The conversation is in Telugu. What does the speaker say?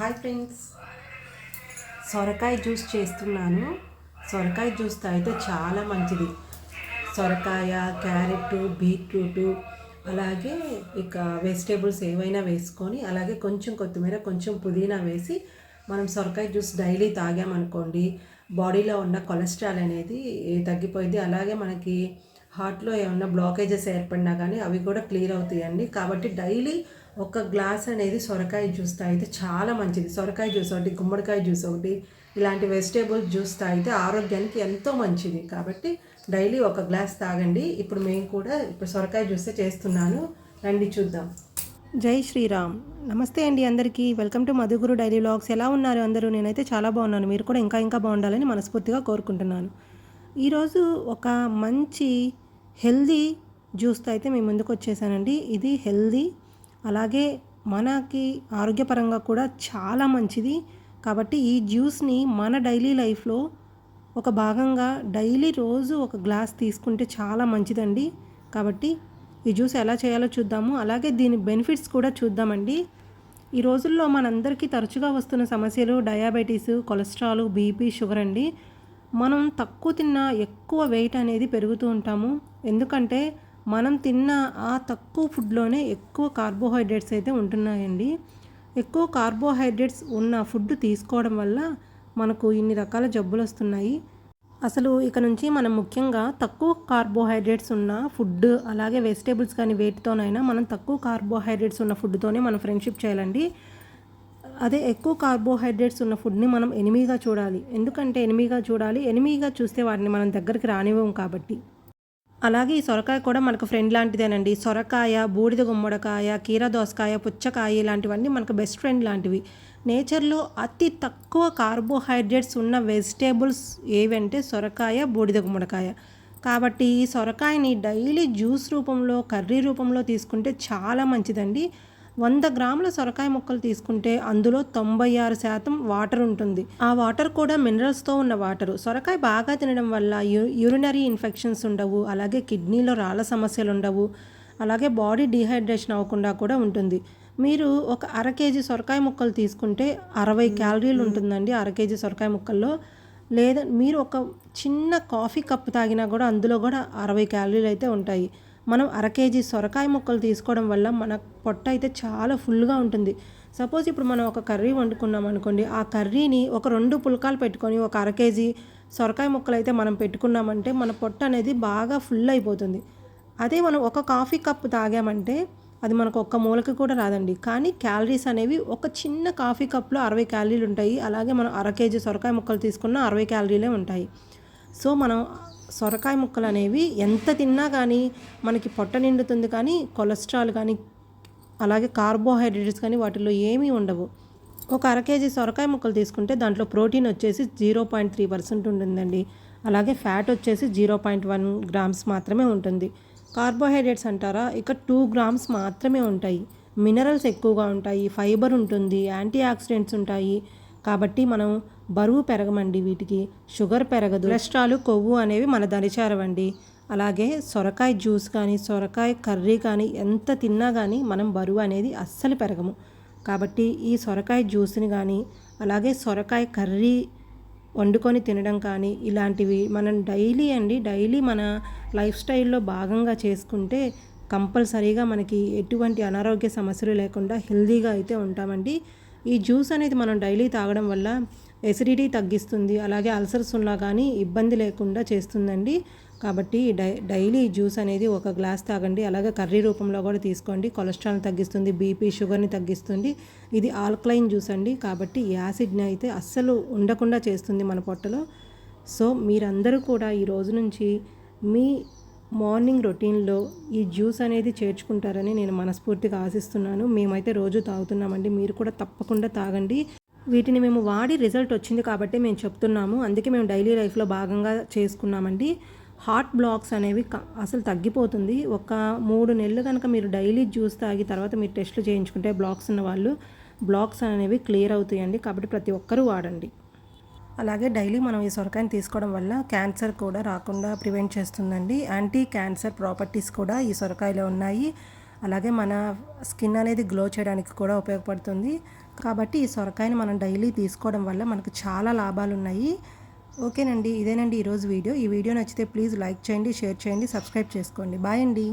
Hi friends. సొరకాయ జ్యూస్ చేస్తున్నాను. సొరకాయ జ్యూస్ తాగితే చాలా మంచిది. సొరకాయ క్యారెట్ బీట్రూట్ అలాగే ఇక వెజిటేబుల్స్ ఏవైనా వేసుకొని అలాగే కొంచెం కొత్తిమీర కొంచెం పుదీనా వేసి మనం సొరకాయ జ్యూస్ డైలీ తాగామనుకోండి బాడీలో ఉన్న కొలెస్ట్రాల్ అనేది తగ్గిపోయింది. అలాగే మనకి హార్ట్లో ఏమన్నా బ్లాకేజెస్ ఏర్పడినా కానీ అవి కూడా క్లియర్ అవుతాయండి. కాబట్టి డైలీ ఒక గ్లాస్ అనేది సొరకాయ జ్యూస్ తాగితే చాలా మంచిది. సొరకాయ జ్యూస్ ఒకటి గుమ్మడికాయ జ్యూస్ ఒకటి ఇలాంటి వెజిటేబుల్ జ్యూస్ తాగితే ఆరోగ్యానికి ఎంతో మంచిది. కాబట్టి డైలీ ఒక గ్లాస్ తాగండి. ఇప్పుడు మేము కూడా ఇప్పుడు సొరకాయ జ్యూసే చేస్తున్నాను. రండి చూద్దాం. జై శ్రీరామ్. నమస్తే అండి అందరికీ. Welcome to Madhuguru daily vlogs. ఎలా ఉన్నారు అందరూ? నేనైతే చాలా బాగున్నాను. మీరు కూడా ఇంకా ఇంకా బాగుండాలని మనస్ఫూర్తిగా కోరుకుంటున్నాను. ఈరోజు ఒక మంచి హెల్దీ జ్యూస్తో అయితే మేము ముందుకు వచ్చేసానండి. ఇది హెల్దీ అలాగే మనకి ఆరోగ్యపరంగా కూడా చాలా మంచిది. కాబట్టి ఈ జ్యూస్ని మన డైలీ లైఫ్లో ఒక భాగంగా డైలీ రోజు ఒక గ్లాస్ తీసుకుంటే చాలా మంచిదండి. కాబట్టి ఈ జ్యూస్ ఎలా చేయాలో చూద్దాము. అలాగే దీని బెనిఫిట్స్ కూడా చూద్దామండి. ఈ రోజుల్లో మనందరికీ తరచుగా వస్తున్న సమస్యలు డయాబెటీస్ కొలెస్ట్రాల్ బీపీ షుగర్ అండి. మనం తక్కువ తిన్నా ఎక్కువ వెయిట్ అనేది పెరుగుతూ ఉంటాము. ఎందుకంటే మనం తిన్న ఆ తక్కువ ఫుడ్లోనే ఎక్కువ కార్బోహైడ్రేట్స్ అయితే ఉంటున్నాయండి. ఎక్కువ కార్బోహైడ్రేట్స్ ఉన్న ఫుడ్ తీసుకోవడం వల్ల మనకు ఇన్ని రకాల జబ్బులు వస్తున్నాయి. అసలు ఇక నుంచి మనం ముఖ్యంగా తక్కువ కార్బోహైడ్రేట్స్ ఉన్న ఫుడ్ అలాగే వెజిటేబుల్స్ కానీ వేటితోనైనా మనం తక్కువ కార్బోహైడ్రేట్స్ ఉన్న ఫుడ్తోనే మనం ఫ్రెండ్షిప్ చేయాలండి. అదే ఎక్కువ కార్బోహైడ్రేట్స్ ఉన్న ఫుడ్ని మనం ఎనిమిగా చూడాలి. ఎందుకంటే ఎనిమిగా చూడాలి ఎనిమిగా చూస్తే వాటిని మనం దగ్గరికి రానివ్వం కాబట్టి. అలాగే ఈ సొరకాయ కూడా మనకు ఫ్రెండ్ లాంటిదేనండి. సొరకాయ బూడిద గుమ్మడికాయ కీర దోసకాయ పుచ్చకాయ ఇలాంటివన్నీ మనకు బెస్ట్ ఫ్రెండ్ లాంటివి. నేచర్లో అతి తక్కువ కార్బోహైడ్రేట్స్ ఉన్న వెజిటేబుల్స్ ఏవంటే సొరకాయ బూడిద గుమ్మడికాయ. కాబట్టి ఈ సొరకాయని డైలీ జ్యూస్ రూపంలో కర్రీ రూపంలో తీసుకుంటే చాలా మంచిదండి. వంద గ్రాముల సొరకాయ ముక్కలు తీసుకుంటే అందులో తొంభై ఆరు శాతం వాటర్ ఉంటుంది. ఆ వాటర్ కూడా మినరల్స్తో ఉన్న వాటర్. సొరకాయ బాగా తినడం వల్ల యు యూరినరీ ఇన్ఫెక్షన్స్ ఉండవు అలాగే కిడ్నీలో రాళ్ళ సమస్యలు ఉండవు అలాగే బాడీ డీహైడ్రేషన్ అవ్వకుండా కూడా ఉంటుంది. మీరు ఒక అర కేజీ సొరకాయ ముక్కలు తీసుకుంటే అరవై క్యాలరీలు ఉంటుందండి అర కేజీ సొరకాయ ముక్కల్లో. లేదా మీరు ఒక చిన్న కాఫీ కప్ తాగినా కూడా అందులో కూడా అరవై క్యాలరీలు అయితే ఉంటాయి. మనం అర కేజీ సొరకాయ ముక్కలు తీసుకోవడం వల్ల మన పొట్ట అయితే చాలా ఫుల్గా ఉంటుంది. సపోజ్ ఇప్పుడు మనం ఒక కర్రీ వండుకున్నాం అనుకోండి ఆ కర్రీని ఒక రెండు పుల్కాలు పెట్టుకొని ఒక అర కేజీ సొరకాయ ముక్కలు అయితే మనం పెట్టుకున్నామంటే మన పొట్ట అనేది బాగా ఫుల్ అయిపోతుంది. అదే మనం ఒక కాఫీ కప్ తాగామంటే అది మనకు ఒక్క మూలకి కూడా రాదండి. కానీ క్యాలరీస్ అనేవి ఒక చిన్న కాఫీ కప్లో అరవై క్యాలరీలు ఉంటాయి. అలాగే మనం అర కేజీ సొరకాయ ముక్కలు తీసుకున్న అరవై క్యాలరీలే ఉంటాయి. సో మనం సొరకాయ ముక్కలు అనేవి ఎంత తిన్నా కానీ మనకి పొట్ట నిండుతుంది కానీ కొలెస్ట్రాల్ కానీ అలాగే కార్బోహైడ్రేట్స్ కానీ వాటిలో ఏమీ ఉండవు. ఒక అర కేజీ సొరకాయ ముక్కలు తీసుకుంటే దాంట్లో ప్రోటీన్ వచ్చేసి జీరో పాయింట్ త్రీ పర్సెంట్ ఉంటుందండి. అలాగే ఫ్యాట్ వచ్చేసి జీరో పాయింట్ వన్ గ్రామ్స్ మాత్రమే ఉంటుంది. కార్బోహైడ్రేట్స్ అంటారా? ఇక టూ గ్రామ్స్ మాత్రమే ఉంటాయి. మినరల్స్ ఎక్కువగా ఉంటాయి. ఫైబర్ ఉంటుంది. యాంటీ ఆక్సిడెంట్స్ ఉంటాయి. కాబట్టి మనం బరువు పెరగమండి వీటికి. షుగర్ పెరగదు. కొలెస్ట్రాల్ కొవ్వు అనేవి మన దరిచారవండి. అలాగే సొరకాయ జ్యూస్ కానీ సొరకాయ కర్రీ కానీ ఎంత తిన్నా కానీ మనం బరువు అనేది అస్సలు పెరగము. కాబట్టి ఈ సొరకాయ జ్యూస్ని కానీ అలాగే సొరకాయ కర్రీ వండుకొని తినడం కానీ ఇలాంటివి మనం డైలీ అండి డైలీ మన లైఫ్ స్టైల్లో భాగంగా చేసుకుంటే కంపల్సరీగా మనకి ఎటువంటి అనారోగ్య సమస్యలు లేకుండా హెల్తీగా అయితే ఉంటామండి. ఈ జ్యూస్ అనేది మనం డైలీ తాగడం వల్ల ఎసిడిటీ తగ్గిస్తుంది అలాగే అల్సర్స్ ఉన్నా కానీ ఇబ్బంది లేకుండా చేస్తుందండి. కాబట్టి డై డైలీ జ్యూస్ అనేది ఒక గ్లాస్ తాగండి అలాగే కర్రీ రూపంలో కూడా తీసుకోండి. కొలెస్ట్రాల్ తగ్గిస్తుంది బీపీ షుగర్ని తగ్గిస్తుంది. ఇది ఆల్కలైన్ జ్యూస్ అండి. కాబట్టి యాసిడ్ని అయితే అస్సలు ఉండకుండా చేస్తుంది మన పొట్టలో. సో మీరందరూ కూడా ఈ రోజు నుంచి మీ మార్నింగ్ రొటీన్లో ఈ జ్యూస్ అనేది చేర్చుకుంటారని నేను మనస్ఫూర్తిగా ఆశిస్తున్నాను. మేమైతే రోజు తాగుతున్నామండి. మీరు కూడా తప్పకుండా తాగండి. వీటిని మేము వాడి రిజల్ట్ వచ్చింది కాబట్టి మేము చెప్తున్నాము. అందుకే మేము డైలీ లైఫ్లో భాగంగా చేసుకున్నామండి. హార్ట్ బ్లాక్స్ అనేవి అసలు తగ్గిపోతుంది. ఒక మూడు నెలలు కనుక మీరు డైలీ జ్యూస్ తాగి తర్వాత మీరు టెస్ట్లు చేయించుకుంటే బ్లాక్స్ ఉన్న వాళ్ళు బ్లాక్స్ అనేవి క్లియర్ అవుతాయండి. కాబట్టి ప్రతి ఒక్కరూ వాడండి. అలాగే డైలీ మనం ఈ సొరకాయని తీసుకోవడం వల్ల క్యాన్సర్ కూడా రాకుండా ప్రివెంట్ చేస్తుందండి. యాంటీ క్యాన్సర్ ప్రాపర్టీస్ కూడా ఈ సొరకాయలో ఉన్నాయి. అలాగే మన స్కిన్ అనేది గ్లో చేయడానికి కూడా ఉపయోగపడుతుంది. కాబట్టి ఈ సొరకాయని మనం డైలీ తీసుకోవడం వల్ల మనకు చాలా లాభాలు ఉన్నాయి. ఓకేనండి ఇదేనండి ఈరోజు వీడియో. ఈ వీడియో నచ్చితే ప్లీజ్ లైక్ చేయండి షేర్ చేయండి సబ్స్క్రైబ్ చేసుకోండి. బాయ్ అండి.